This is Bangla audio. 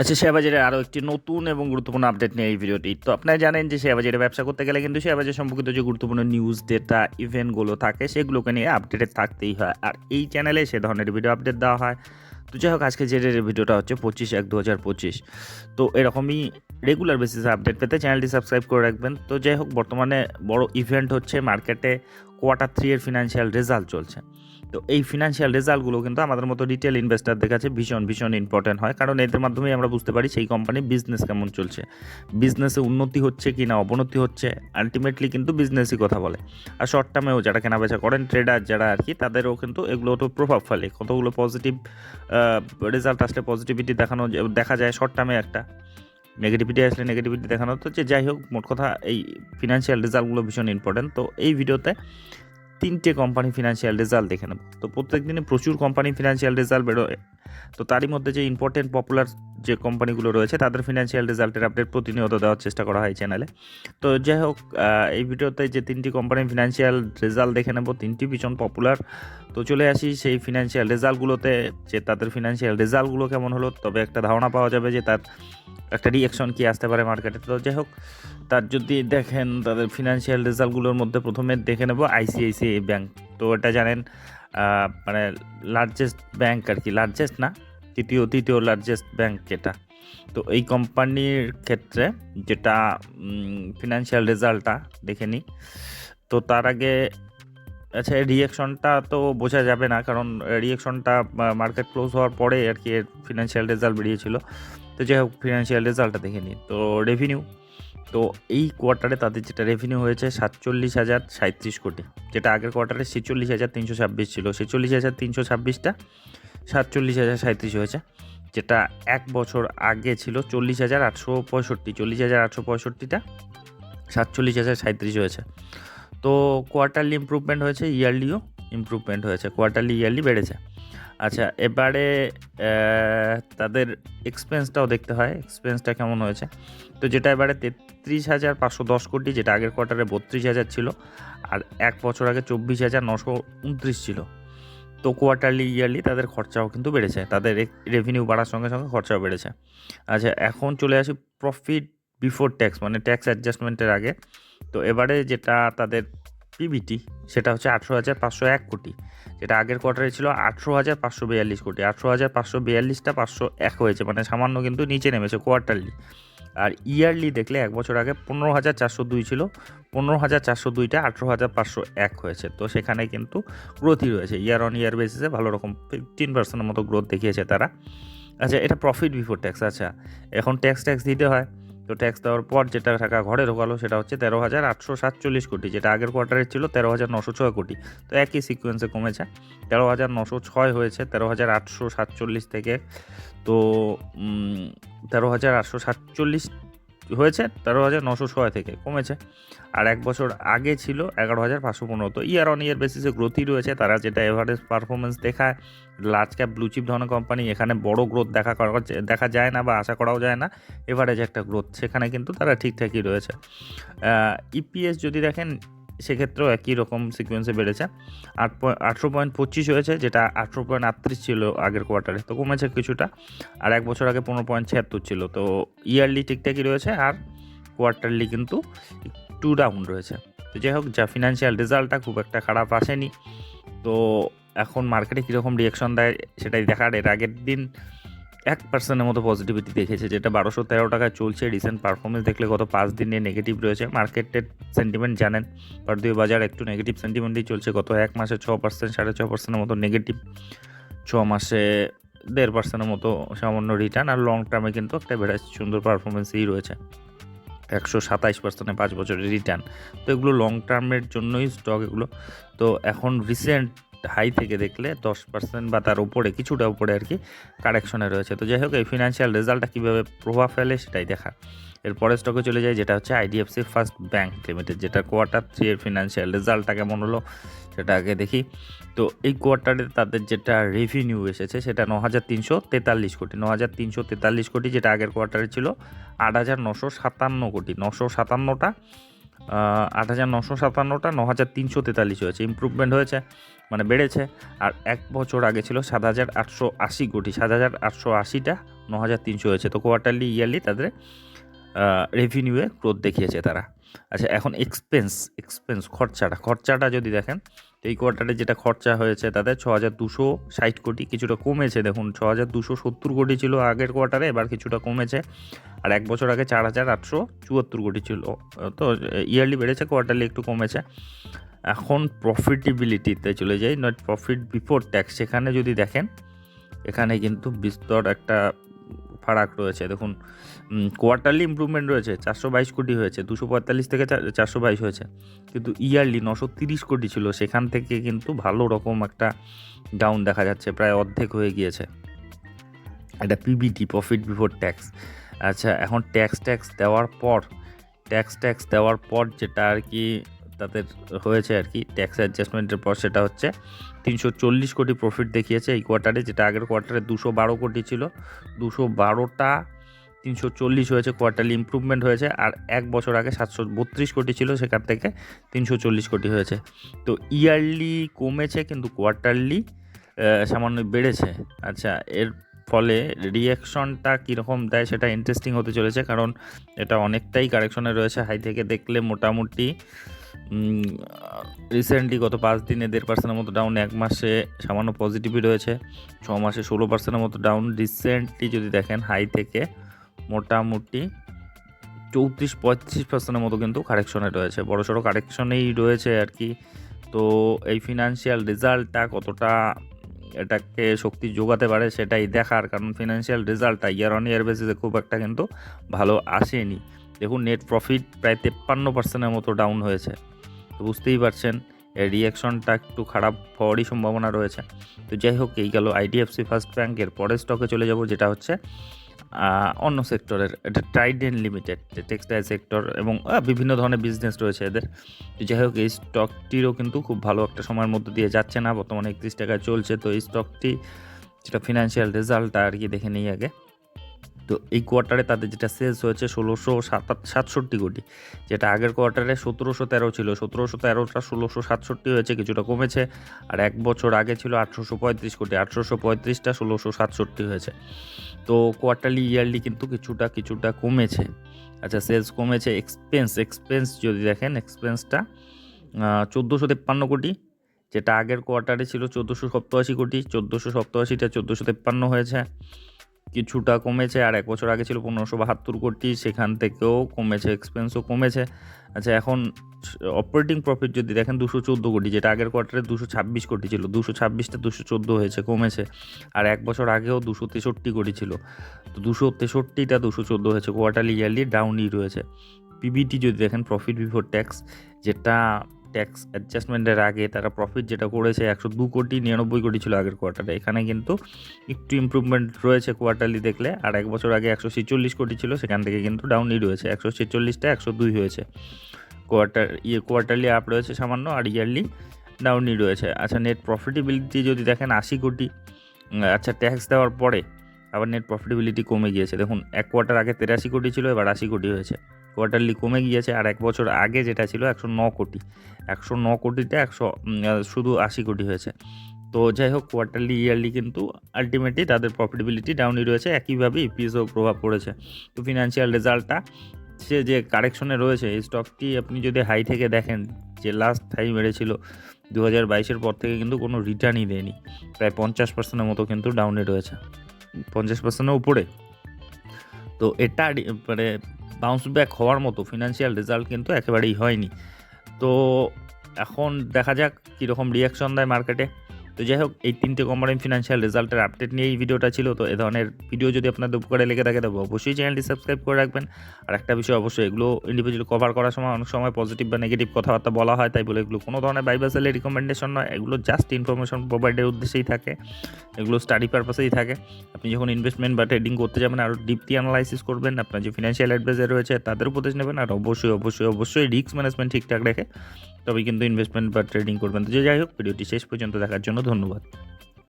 আচ্ছা শেয়ার বাজারের আরও একটি নতুন এবং গুরুত্বপূর্ণ আপডেট নিয়ে এই ভিডিওটি। তো আপনারা জানেন যে শেয়ার বাজারে ব্যবসা করতে গেলে কিন্তু শেয়ার বাজার সম্পর্কিত যে গুরুত্বপূর্ণ নিউজ ডেটা ইভেন্টগুলো থাকে, সেগুলোকে নিয়ে আপডেটেড থাকতেই হয়। আর এই চ্যানেলে সে ধরনের ভিডিও আপডেট দেওয়া হয়। তো যাই হোক, আজকে যে ভিডিওটা হচ্ছে পঁচিশ এক দু হাজার পঁচিশ। তো এরকমই রেগুলার বেসিসে আপডেট পেতে চ্যানেলটি সাবস্ক্রাইব করে রাখবেন। তো যাই হোক, বর্তমানে বড় ইভেন্ট হচ্ছে মার্কেটে কোয়ার্টার থ্রি এর ফিনান্সিয়াল রেজাল্ট চলছে। তো এই ফিনান্সিয়াল রেজাল্টগুলো কিন্তু আমাদের মতো রিটেল ইনভেস্টারদের কাছে ভীষণ ভীষণ ইম্পর্টেন্ট হয়। কারণ এদের মাধ্যমেই আমরা বুঝতে পারি সেই কোম্পানির বিজনেস কেমন চলছে। বিজনেসে উন্নতি হচ্ছে কি না, অবনতি হচ্ছে আলটিমেটলি কিন্তু বিজনেসই কথা বলে। আর শর্ট টার্মেও যারা কেনাবেচা করেন ট্রেডার যারা আর কি, তাদেরও কিন্তু এগুলো তো প্রভাব ফেলে। কতগুলো পজিটিভ রেজাল্ট আসলে পজিটিভিটি দেখানো দেখা যায় শর্ট টার্মে একটা। নেগেটিভিটি আসলে নেগেটিভিটি দেখানো যে যাই হোক, মোট কথা এই ফিনান্সিয়াল রেজাল্টগুলো ভীষণ ইম্পর্টেন্ট তো এই ভিডিওতে তিনটে কোম্পানি ফিনান্সিয়াল রেজাল্ট দেখে নেব। তো প্রত্যেক দিনে প্রচুর কোম্পানি ফিনান্সিয়াল রেজাল্ট বেরোয়। তো তারই মধ্যে যে ইম্পর্টেন্ট পপুলার যে কোম্পানিগুলো রয়েছে, তাদের ফিনান্সিয়াল রেজাল্টের আপডেট প্রতিনিয়ত দেওয়ার চেষ্টা করা হয় চ্যানেলে তো যাই হোক এই ভিডিওতে যে তিনটি কোম্পানি ফিনান্সিয়াল রেজাল্ট দেখে নেব, তিনটি ভীষণ পপুলার তো চলে আসি সেই ফিনান্সিয়াল রেজাল্টগুলোতে যে তাদের ফিনান্সিয়াল রেজাল্টগুলো কেমন হলো, তবে একটা ধারণা পাওয়া যাবে যে তার একটা রিয়াকশন কি আসতে পারে মার্কেটে তো যাই হোক, তার যদি দেখেন তাদের ফিনান্সিয়াল রেজাল্টগুলোর মধ্যে প্রথমে দেখে নেব আইসিআইসিআই ব্যাঙ্ক তো এটা জানেন মানে লার্জেস্ট ব্যাঙ্ক আর কি লার্জেস্ট না? তৃতীয় তৃতীয় লার্জেস্ট ব্যাঙ্ক এটা। তো এই কোম্পানির ক্ষেত্রে যেটা ফিনান্সিয়াল রেজাল্টটা দেখে নিই। তো তার আগে আচ্ছা রিয়াকশনটা তো বোঝা যাবে না, কারণ রিয়াকশনটা মার্কেট ক্লোজ হওয়ার পরে আর কি ফিনান্সিয়াল রেজাল্ট বেরিয়েছিল। তো যাই হোক ফিনান্সিয়াল রেজাল্টটা দেখে নিই তো রেভিনিউ তো এই কোয়ার্টারে তাদের যেটা রেভিনিউ হয়েছে সাতচল্লিশ হাজার সাঁত্রিশ কোটি। যেটা আগের কোয়ার্টারে ছেচল্লিশ হাজার তিনশো ছাব্বিশ ছিল। ছেচল্লিশ হাজার তিনশো ছাব্বিশটা সাতচল্লিশ হাজার সাঁত্রিশ হয়েছে। যেটা এক বছর আগে ছিল চল্লিশ হাজার আটশো পঁয়ষট্টি। চল্লিশ হাজার আটশো পঁয়ষট্টিটা সাতচল্লিশ হাজার সাঁত্রিশ হয়েছে। তো কোয়ার্টারলি ইমপ্রুভমেন্ট হয়েছে ইয়ারলিও ইমপ্রুভমেন্ট হয়েছে কোয়ার্টারলি ইয়ারলি বেড়েছে। আচ্ছা এবারে তাদের এক্সপেন্সটাও দেখতে হয় এক্সপেন্সটা কেমন হয়েছে? তো যেটা এবারে তেত্রিশ হাজার পাঁচশো দশ কোটি, যেটা আগের কোয়ার্টারে বত্রিশ হাজার ছিল, আর এক বছর আগে চব্বিশ হাজার নশো উনত্রিশ ছিল। তো কোয়ার্টারলি ইয়ারলি তাদের খরচাও কিন্তু বেড়েছে, তাদের রেভিনিউ বাড়ার সঙ্গে সঙ্গে খরচাও বেড়েছে। আচ্ছা এখন চলে আসি প্রফিট বিফোর ট্যাক্স মানে ট্যাক্স অ্যাডজাস্টমেন্টের আগে। তো এবারে যেটা তাদের পিবিটি সেটা হচ্ছে আঠেরো হাজার পাঁচশো এক কোটি। যেটা আগের কোয়ার্টারে ছিল আঠেরো হাজার পাঁচশো বিয়াল্লিশ কোটি। আঠেরো হাজার পাঁচশো বিয়াল্লিশটা পাঁচশো এক হয়েছে মানে সামান্য কিন্তু নিচে নেমেছে কোয়ার্টারলি আর ইয়ারলি দেখলে এক বছর আগে পনেরো হাজার চারশো দুই ছিল, পনেরো হাজার চারশো দুইটা আঠেরো হাজার পাঁচশো এক হয়েছে। তো সেখানে কিন্তু গ্রোথই রয়েছে ইয়ার অন ইয়ার বেসিসে ভালো রকম ফিফটিন পার্সেন্টের মতো গ্রোথ দেখিয়েছে তারা। আচ্ছা এটা প্রফিট বিফোর ট্যাক্স আচ্ছা। এখন ট্যাক্স ট্যাক্স দিতে হয়। তো ট্যাক্স দেওয়ার পর যেটা টাকা ঘরে ঢোকালো সেটা হচ্ছে তেরো হাজার আটশো সাতচল্লিশ কোটি, যেটা আগের কোয়ার্টারে ছিল তেরো হাজার নশো ছয় কোটি। তো একই সিকোয়েন্সে কমেছে। তেরো হাজার নশো ছয় হয়েছে তেরো হাজার আটশো সাতচল্লিশ থেকে। তো তেরো হাজার আটশো সাতচল্লিশ হয়েছে তেরো হাজার নশো ছয় থেকে, কমেছে। আর এক বছর আগে ছিল এগারো হাজার পাঁচশো পনেরো। তো ইয়ার অন ইয়ার বেসিসে গ্রোথই রয়েছে, তারা যেটা এভারেজ পারফরমেন্স দেখায় লার্জ ক্যাপ ব্লুচিপ ধরনের কোম্পানি এখানে বড় গ্রোথ দেখা করা দেখা যায় না বা আশা করাও যায় না এভারেজ একটা গ্রোথ সেখানে কিন্তু তারা ঠিকঠাকই রয়েছে। ইপিএস যদি দেখেন সেক্ষেত্রেও একই রকম সিকোয়েন্সে বেড়েছে। আট পয়েন্ট, আঠেরো পয়েন্ট পঁচিশ হয়েছে, যেটা আঠেরো পয়েন্ট আটত্রিশ ছিল আগের কোয়ার্টারে তো কমেছে কিছুটা। আর এক বছর আগে পনেরো পয়েন্ট ছিয়াত্তর ছিল, তো ইয়ারলি ঠিকঠাকই রয়েছে, আর কোয়ার্টারলি কিন্তু একটু ডাউন রয়েছে। তো যাই হোক, যা ফিনান্সিয়াল রেজাল্টটা খুব একটা খারাপ আসেনি। তো এখন মার্কেটে কীরকম রিয়াকশন দেয় সেটাই দেখার। এর আগের দিন এক পার্সেন্টের মতো পজিটিভিটি দেখেছে, যেটা বারোশো তেরো টাকায় চলছে। রিসেন্ট পারফরমেন্স দেখলে গত পাঁচ দিনে নেগেটিভ রয়েছে। মার্কেটের সেন্টিমেন্ট জানেন ভারতীয় বাজার একটু নেগেটিভ সেন্টিমেন্টই চলছে। গত এক মাসে ছ পার্সেন্ট সাড়ে ছ পার্সেন্টের মতো নেগেটিভ ছ মাসে দেড় পার্সেন্টের মতো সামান্য রিটার্ন আর লং টার্মে কিন্তু একটা বেড়ে সুন্দর পারফরমেন্সই রয়েছে। একশো সাতাইশ পার্সেন্টে পাঁচ বছরের রিটার্ন তো এগুলো লং টার্মের জন্যই স্টক এগুলো। তো এখন রিসেন্ট হাই থেকে দেখলে দশ পার্সেন্ট বা তার উপরে, কিছুটা উপরে আর কি কারেকশনে রয়েছে। তো যাই হোক, এই ফিনান্সিয়াল রেজাল্টটা কীভাবে প্রভাব ফেলে সেটাই দেখা। এর পরের স্টকে চলে যায় যেটা হচ্ছে আইডিএফসি ফার্স্ট ব্যাংক লিমিটেড যেটা কোয়ার্টার থ্রি এর ফিনান্সিয়াল রেজাল্টটা কেমন হলো সেটা আগে দেখি। তো এই কোয়ার্টারে তাদের যেটা রেভিনিউ এসেছে সেটা ন হাজার তিনশো তেতাল্লিশ কোটি। ন হাজার তিনশো তেতাল্লিশ কোটি যেটা আগের কোয়ার্টারে ছিল আট হাজার নশো সাতান্ন কোটি। নশো সাতান্নটা আট হাজার নশো সাতান্নটা ন হাজার তিনশো তেতাল্লিশ হয়েছে। ইম্প্রুভমেন্ট হয়েছে মানে বেড়েছে। আর এক বছর আগে ছিল সাত হাজার আটশো আশি কোটি, সাত হাজার আটশো আশিটা ন হাজার তিনশো হয়েছে। তো কোয়ার্টারলি ইয়ারলি তাদের রেভিনিউয়ে গ্রোথ দেখিয়েছে তারা। আচ্ছা এখন এক্সপেন্স এক্সপেন্স খরচাটা। খরচাটা যদি দেখেন এই কোয়ার্টারে যেটা খরচা হয়েছে তাতে ছ হাজার দুশো ষাট কোটি, কিছুটা কমেছে। দেখুন, ছ হাজার দুশো সত্তর কোটি ছিল আগের কোয়ার্টারে এবার কিছুটা কমেছে। আর এক বছর আগে চার হাজার আটশো চুয়াত্তর কোটি ছিল। তো ইয়ারলি বেড়েছে কোয়ার্টারলি একটু কমেছে। এখন প্রফিটেবিলিটিতে চলে যাই নট প্রফিট বিফোর ট্যাক্স সেখানে যদি দেখেন, এখানে কিন্তু বিস্তর একটা ফারাক রয়েছে। দেখুন কোয়ার্টারলি ইমপ্রুভমেন্ট রয়েছে, চারশো বাইশ কোটি হয়েছে, দুশো পঁয়তাল্লিশ থেকে চারশো বাইশ হয়েছে। কিন্তু ইয়ারলি নশো তিরিশ কোটি ছিল, সেখান থেকে কিন্তু ভালো রকম একটা ডাউন দেখা যাচ্ছে, প্রায় অর্ধেক হয়ে গিয়েছে। এটা পিবিটি প্রফিট বিফোর ট্যাক্স আচ্ছা এখন ট্যাক্স ট্যাক্স দেওয়ার পর ট্যাক্স ট্যাক্স দেওয়ার পর যেটা আর কি তাদের হয়েছে আর কি ট্যাক্স অ্যাডজাস্টমেন্টের পর সেটা হচ্ছে তিনশো চল্লিশ কোটি প্রফিট দেখিয়েছে এই কোয়ার্টারে যেটা আগের কোয়ার্টারে দুশো বারো কোটি ছিল। দুশো বারোটা তিনশো চল্লিশ হয়েছে কোয়ার্টারলি ইম্প্রুভমেন্ট হয়েছে, আর এক বছর আগে সাতশো বত্রিশ কোটি ছিল, সেখান থেকে তিনশো চল্লিশ কোটি হয়েছে। তো ইয়ারলি কমেছে, কিন্তু কোয়ার্টারলি সামান্য বেড়েছে। আচ্ছা এর ফলে রিয়াকশনটা কীরকম দেয় সেটা ইন্টারেস্টিং হতে চলেছে, কারণ এটা অনেকটাই কারেকশনে রয়েছে। হাই থেকে দেখলে মোটামুটি রিসেন্টলি গত পাঁচ দিনে দেড় পার্সেন্টের মতো ডাউন এক মাসে সামান্য পজিটিভই রয়েছে। ছ মাসে ষোলো পার্সেন্টের মতো ডাউন রিসেন্টলি যদি দেখেন হাই থেকে মোটামুটি চৌত্রিশ, পঁয়ত্রিশ পার্সেন্টের মতো কিন্তু কারেকশনে রয়েছে। বড় সড়ো কারেকশনেই রয়েছে আর কি। তো এই ফিনান্সিয়াল রেজাল্টটা কতটা এটাকে শক্তি যোগাতে পারে সেটাই দেখার, কারণ ফিনান্সিয়াল রেজাল্টটা ইয়ার অন ইয়ার বেসিসে খুব একটা কিন্তু ভালো আসেনি। দেখুন নেট প্রফিট প্রায় তেপ্পান্ন পার্সেন্টের মতো ডাউন হয়েছে। তো বুঝতেই পারছেন, এর রিয়াকশনটা একটু খারাপ হওয়ারই সম্ভাবনা রয়েছে। তো যাই হোক, এই গেল আইডিএফসি ফার্স্ট ব্যাঙ্কের পরের স্টকে চলে যাব, যেটা হচ্ছে অন্য সেক্টরের এটা ট্রাইডেন লিমিটেড টেক্সটাইল সেক্টর এবং বিভিন্ন ধরনের বিজনেস রয়েছে এদের। তো যাই হোক, এই স্টকটিরও কিন্তু খুব ভালো একটা সময়ের মধ্যে দিয়ে যাচ্ছে না, বর্তমানে একত্রিশ টাকায় চলছে। তো এই স্টকটি যেটা ফিনান্সিয়াল রেজাল্টটা আর কি দেখে নিই আগে। তো এই কোয়ার্টারে তাদের যেটা সেলস হয়েছে ষোলোশো সাতষট্টি কোটি, যেটা আগের কোয়ার্টারে সতেরোশো তেরো ছিল। সতেরোশো তেরোটা ষোলোশো সাতষট্টি হয়েছে, কিছুটা কমেছে। আর এক বছর আগে ছিল আঠেরোশো পঁয়ত্রিশ কোটি আঠেরোশো পঁয়ত্রিশটা ষোলোশো সাতষট্টি হয়েছে। তো কোয়ার্টারলি ইয়ারলি কিন্তু কিছুটা কিছুটা কমেছে। আচ্ছা সেলস কমেছে এক্সপেন্স এক্সপেন্স যদি দেখেন এক্সপেন্সটা চোদ্দোশো তেপ্পান্ন কোটি, যেটা আগের কোয়ার্টারে ছিল চোদ্দোশো সপ্তাশি কোটি, চোদ্দোশো সপ্তাশিটা চোদ্দোশো তেপ্পান্ন হয়েছে। কিছুটা কমেছে আর এক বছর আগে ছিল পনেরোশো বাহাত্তর কোটি, সেখান থেকেও কমেছে এক্সপেন্সও কমেছে। আচ্ছা এখন অপারেটিং প্রফিট যদি দেখেন দুশো চোদ্দ কোটি, যেটা আগের কোয়ার্টারে দুশো ছাব্বিশ কোটি ছিল, দুশো ছাব্বিশটা দুশো চোদ্দ হয়েছে, কমেছে। আর এক বছর আগেও দুশো তেষট্টি কোটি ছিল। তো দুশো তেষট্টিটা দুশো চোদ্দ হয়েছে কোয়ার্টারলি ইয়ারলি ডাউনই রয়েছে। পিবিটি যদি দেখেন প্রফিট বিফোর ট্যাক্স যেটা ট্যাক্স অ্যাডজাস্টমেন্টের আগে তারা প্রফিট যেটা করেছে একশো দু কোটি, নিরানব্বই কোটি ছিল আগের কোয়ার্টারে এখানে কিন্তু একটু ইম্প্রুভমেন্ট রয়েছে কোয়ার্টারলি দেখলে। আর এক বছর আগে একশো ছেচল্লিশ কোটি ছিল, সেখান থেকে কিন্তু ডাউনই রয়েছে। একশো ছেচল্লিশটা একশো দুই হয়েছে। কোয়ার্টার ইয়ে কোয়ার্টারলি আপ রয়েছে সামান্য, আর ইয়ারলি ডাউনই রয়েছে। আচ্ছা নেট প্রফিটেবিলিটি যদি দেখেন, আশি কোটি আচ্ছা ট্যাক্স দেওয়ার পরে আবার নেট প্রফিটেবিলিটি কমে গিয়েছে। দেখুন, এক কোয়ার্টার আগে তেরাশি কোটি ছিল, এবার আশি কোটি হয়েছে। কোয়ার্টারলি কমে গিয়েছে আর এক বছর আগে যেটা ছিল একশো ন কোটি। একশো ন কোটিতে একশো শুধু আশি কোটি হয়েছে। তো যাই হোক কোয়ার্টারলি ইয়ারলি কিন্তু আলটিমেটলি তাদের প্রফিটেবিলিটি ডাউনই রয়েছে। একইভাবে ইপিএসও প্রভাব পড়েছে। তো ফিনান্সিয়াল রেজাল্টটা সে যে কারেকশনে রয়েছে, এই স্টকটি আপনি যদি হাই থেকে দেখেন, যে লাস্ট হাই মেরেছিল দু হাজার বাইশের পর থেকে কিন্তু কোনো রিটার্নই দেয়নি। প্রায় পঞ্চাশ পার্সেন্টের মতো কিন্তু ডাউনে রয়েছে। পঞ্চাশ পার্সেন্টের উপরে। তো এটা মানে বাউন্স ব্যাক হওয়ার মতো ফিনান্সিয়াল রেজাল্ট কিন্তু একেবারেই হয়নি। তো এখন দেখা যাক কীরকম রিয়াকশন দেয় মার্কেটে তো যাই হোক, এই তিনটে কোম্পানির ফিনান্সিয়াল রেজাল্টের আপডেট নিয়ে এই ভিডিওটা ছিল। তো এ ধরনের ভিডিও যদি আপনাদের উপকারে লেগে থাকে, তবে অবশ্যই চ্যানেলটি সাবস্ক্রাইব করে রাখবেন। আর একটা বিষয় অবশ্যই, এগুলো ইন্ডিভিজুয়াল কভার করার সময় অনেক সময় পজিটিভ বা নেগেটিভ কথাবার্তা বলা হয়, তাই বলে এগুলো কোনো ধরনের বাইবাসেলের রিকমেন্ডেশন নয়। এগুলো জাস্ট ইনফরমেশন প্রোভাইডের উদ্দেশ্যেই থাকে। এগুলো স্টাডি পারপাসেই থাকে। আপনি যখন ইনভেস্টমেন্ট বা ট্রেডিং করতে যাবেন আরও ডিপলি অ্যানালাইসিস করবেন, আপনার যে ফিনান্সিয়াল অ্যাডভাইজার রয়েছে, তাদের উপদেশ নেবেন। আর অবশ্যই অবশ্যই অবশ্যই রিস্ক ম্যানেজমেন্ট ঠিকঠাক রেখে তবে কিন্তু ইনভেস্টমেন্ট বা ট্রেডিং করবেন। তো যে যাই হোক, ভিডিওটি শেষ পর্যন্ত দেখার জন্য ধন্যবাদ।